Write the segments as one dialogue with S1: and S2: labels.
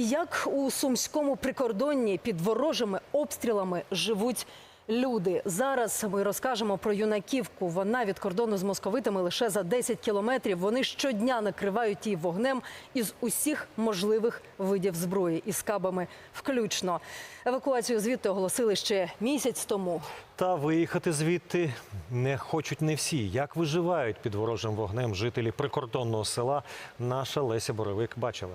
S1: Як у сумському прикордонні під ворожими обстрілами живуть люди? Зараз ми розкажемо про юнаківку. Вона від кордону з московитами лише за 10 кілометрів. Вони щодня накривають її вогнем із усіх можливих видів зброї із кабами включно. Евакуацію звідти оголосили ще місяць тому.
S2: Та виїхати звідти не хочуть не всі. Як виживають під ворожим вогнем жителі прикордонного села, наша Леся Боровик бачила.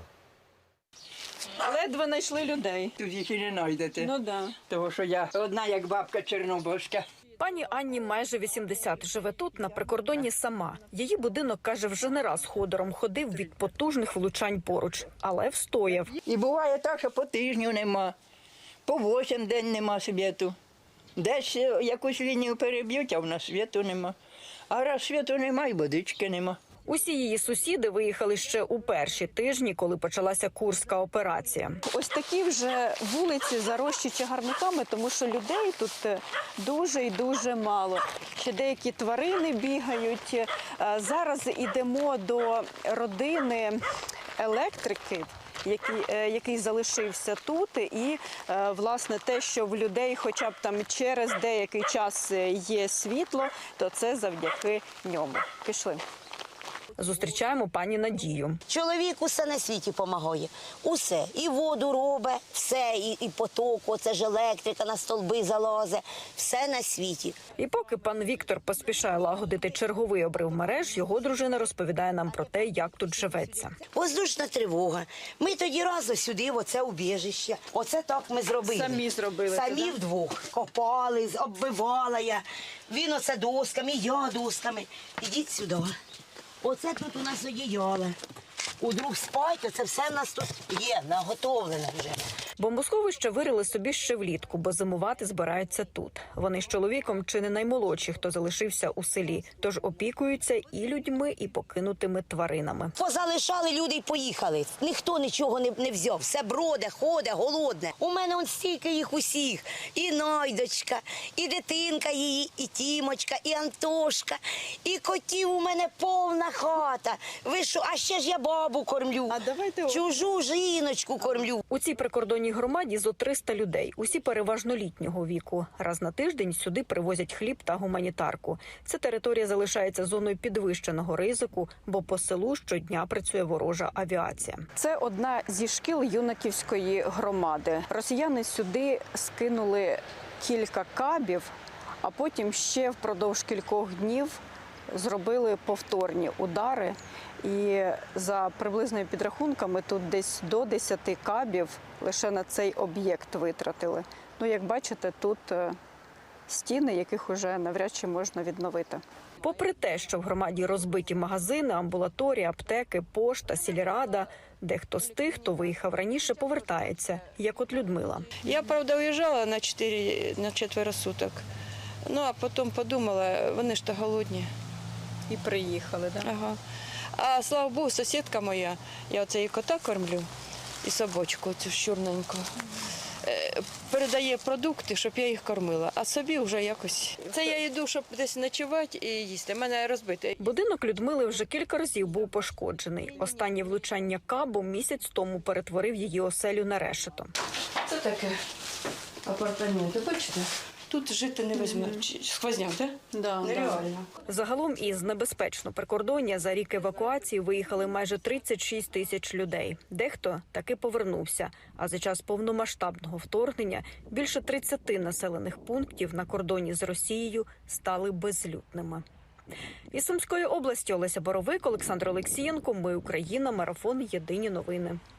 S3: Ледве знайшли людей.
S4: Тут їх і не знайдете.
S3: Ну да.
S4: Того, що я одна як бабка чорнобовська.
S5: Пані Анні майже 80, живе тут на прикордонні сама. Її будинок каже, вже не раз ходором ходив від потужних влучань поруч, але встояв.
S4: І буває так, що по тижню нема, по восім день нема світу. Десь е, якусь лінію переб'ють, а в нас світу нема. А раз світу нема, і водички нема.
S5: Усі її сусіди виїхали ще у перші тижні, коли почалася курська операція.
S3: Ось такі вже вулиці зарощі чагарниками, тому що людей тут е, дуже і дуже мало. Ще деякі тварини бігають. Е, Зараз ідемо до родини електрики. Який, е, який залишився тут, і власне те, що в людей, хоча б там через деякий час є світло, то це завдяки ньому. Пішли.
S5: Зустрічаємо пані Надію.
S6: Чоловік усе на світі допомагає. Усе. І воду робить, все, і, і поток, оце ж електрика на столби залазе, все на світі.
S5: І поки пан Віктор поспішає лагодити черговий обрив мереж, його дружина розповідає нам про те, як тут живеться.
S6: Воздушна тривога. Ми тоді разом сюди, в оце убіжище. Оце так ми зробили.
S3: Самі зробили
S6: Самі
S3: це, да?
S6: вдвох. Копали, оббивала я. Він оце досками, я досками. Ідіть сюди. Оце тут у нас одіяло. У друг спать, оце все в нас тут є, наготовлене вже.
S5: Бомбосховище вирили собі ще влітку, бо зимувати збираються тут. Вони з чоловіком чи не наймолодші, хто залишився у селі, тож опікуються і людьми, і покинутими тваринами.
S6: Позалишали люди й поїхали. Ніхто нічого не, не взяв. Все броде, ходе, голодне. У мене он стільки їх усіх. І Найдочка, і дитинка її, і Тімочка, і Антошка, і котів у мене повна хата. Ви що, а ще ж я бабу кормлю.
S3: А давайте-
S6: Чужу жіночку кормлю.
S5: У цій прикордонній громаді зо 300 людей, усі переважно літнього віку. Раз на тиждень сюди привозять хліб та гуманітарку. Ця територія залишається зоною підвищеного ризику, бо по селу щодня працює ворожа авіація.
S3: Це одна зі шкіл юнаківської громади. Росіяни сюди скинули кілька кабів, а потім ще впродовж кількох днів зробили повторні удари. І за приблизними підрахунками тут десь до 10 кабів лише на цей об'єкт витратили. Ну, як бачите, тут е, стіни, яких уже навряд чи можна відновити.
S5: Попри те, що в громаді розбиті магазини, амбулаторії, аптеки, пошта, сільрада, дехто з тих, хто виїхав раніше, повертається, як от Людмила.
S7: Я, правда, уїжджала на 4, на четверо суток. Ну, а потім подумала, вони ж то голодні.
S3: І приїхали, да?
S7: Ага. А слава Богу, сусідка моя, я оце і кота кормлю, і собачку цю чорненьку. е, Передає продукти, щоб я їх кормила, а собі вже якось. Це я йду, щоб десь ночувати і їсти. У мене розбите.
S5: Будинок Людмили вже кілька разів був пошкоджений. Останнє влучання кабу місяць тому перетворив її оселю на решето.
S7: Це таке апартаменти, бачите? Тут жити не візьмуть. Сквозняк, так?
S3: Да,
S7: Нереально.
S5: Загалом із небезпечно прикордоння за рік евакуації виїхали майже 36 тисяч людей. Дехто таки повернувся. А за час повномасштабного вторгнення більше 30 населених пунктів на кордоні з Росією стали безлюдними. Із Сумської області Олеся Боровик, Олександр Олексієнко. Ми Україна. Марафон. Єдині новини.